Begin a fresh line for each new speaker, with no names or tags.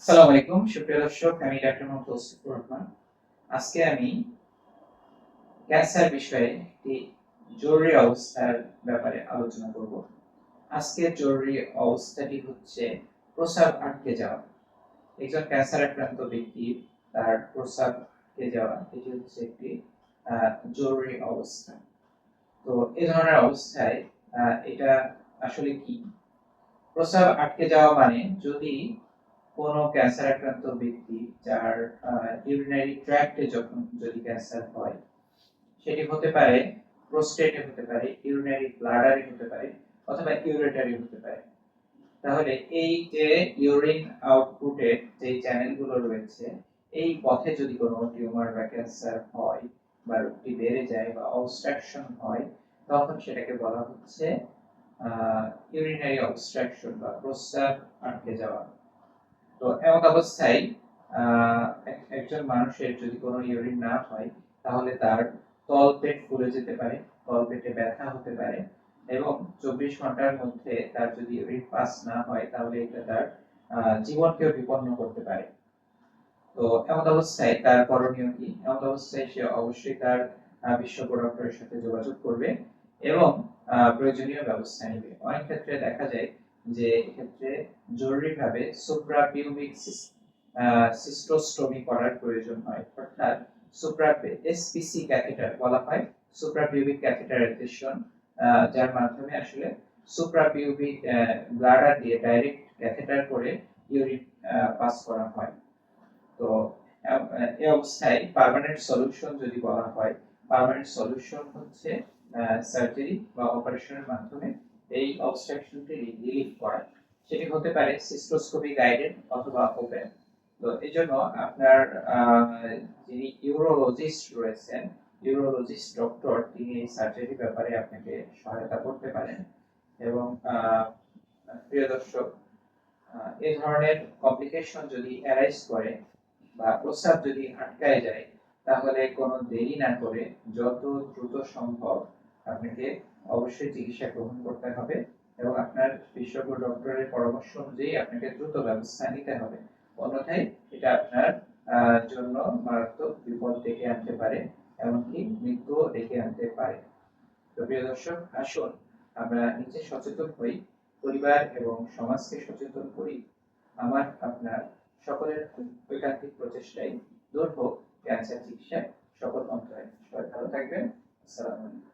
আসসালামু আলাইকুম, সুপ্রিয় দর্শক, আমি ডাক্তার মোহাম্মদ তৌসিফুর রহমান। আজকে আমি ক্যান্সার বিষয়ে একটি জরুরি অবস্থার ব্যাপারে আলোচনা করব। আজকের জরুরি অবস্থাটি হচ্ছে প্রস্রাব আটকে যাওয়া। একজন ক্যান্সার আক্রান্ত ব্যক্তির তার প্রস্রাব আটকে যাওয়া, এটি হচ্ছে একটি জরুরি অবস্থা। তো এই ধরনের অবস্থায় এটা আসলে কি? প্রস্রাব আটকে যাওয়া মানে যদি কোনো ক্যান্সার আক্রান্ত ব্যক্তি যার ইউরিনারি ট্র্যাক্টে যখন যদি ক্যান্সার হয়, সেটি হতে পারে প্রোস্টেটে হতে পারে ইউরিনারি ব্লাডারে হতে পারে, অথবা ইউরেটারি হতে পারে। তাহলে এই যে ইউরিন আউটপুটে যে চ্যানেলগুলো রয়েছে, এই পথে যদি কোনো টিউমার বা ক্যান্সার হয় বা রোগটি বেড়ে যায় বা অবস্ট্রাকশন হয়, তখন সেটাকে বলা হচ্ছে ইউরিনারি অবস্ট্রাকশন বা প্রস্রাব আটকে যাওয়া। তো এমন অবস্থায় একজন মানুষের যদি কোনো ইউরিন না হয় তাহলে তার ফুলে যেতে পারে ব্যথা হতে পারে এবং চব্বিশ ঘণ্টার মধ্যে তার যদি ইউরিন পাস না হয় তাহলে এটা তার জীবনকেও বিপন্ন করতে পারে। তো এমন অবস্থায় তার করণীয় কি? এমন অবস্থায় সে অবশ্যই তার আহ, বিশেষজ্ঞ ডক্টরের সাথে যোগাযোগ করবে এবং প্রয়োজনীয় ব্যবস্থা নেবে। অনেক ক্ষেত্রে দেখা যায় যে এক্ষেত্রে জরুরিভাবে সুপ্রাপিউবিক সিস্টোস্টোমি করার প্রয়োজন হয়। অর্থাৎ সুপ্রা এসপিসি ক্যাথেটার বলা হয় সুপ্রাপিউবিক ক্যাথেটারাইজেশন যার মাধ্যমে আসলে সুপ্রাপিউবিক ব্লাডার দিয়ে ডাইরেক্ট ক্যাথেটার করে ইউরিন পাস করা হয়। তো এই অবস্থায় পার্মানেন্ট সলিউশন যদি বলা হয় পার্মানেন্ট সলিউশন হচ্ছে সার্জারি বা অপারেশনের মাধ্যমে এই অবস্ট্রাকশনটি রিলিফ করা। সেটি হতে পারে সিস্টোস্কোপি গাইডেড অথবা ওপেন তো এই জন্য আপনার যিনি ইউরোলজিস্ট রয়েছেন ইউরোলজিস্ট ডক্টর তিনি এই সার্জারি ব্যাপারে আপনাকে সহায়তা করতে পারেন। এবং প্রিয় দর্শক এই ধরনের কমপ্লিকেশন যদি অ্যারাইজ করে বা প্রস্রাব যদি আটকায় যায়, তাহলে কোনো দেরি না করে যত দ্রুত সম্ভব আপনাকে অবশ্যই চিকিৎসা গ্রহণ করতে হবে এবং আপনার বিশেষজ্ঞ ডক্টরের পরামর্শ অনুযায়ী আপনাকে দ্রুত ব্যবস্থা নিতে হবে। অন্যথায় এটা আপনার জন্য মারাত্মক বিপদ ডেকে আনতে পারে, এমনকি মৃত্যু ডেকে আনতে পারে। তো প্রিয় দর্শক, আসুন আমরা নিজে সচেতন হই, পরিবার এবং সমাজকে সচেতন করি। আমার, আপনার সকলের ঐকান্তিক প্রচেষ্টায় দূর হোক। ক্যান্সার চিকিৎসায় সকল অন্তরায়। সবাই ভালো থাকবেন। আসসালামু আলাইকুম।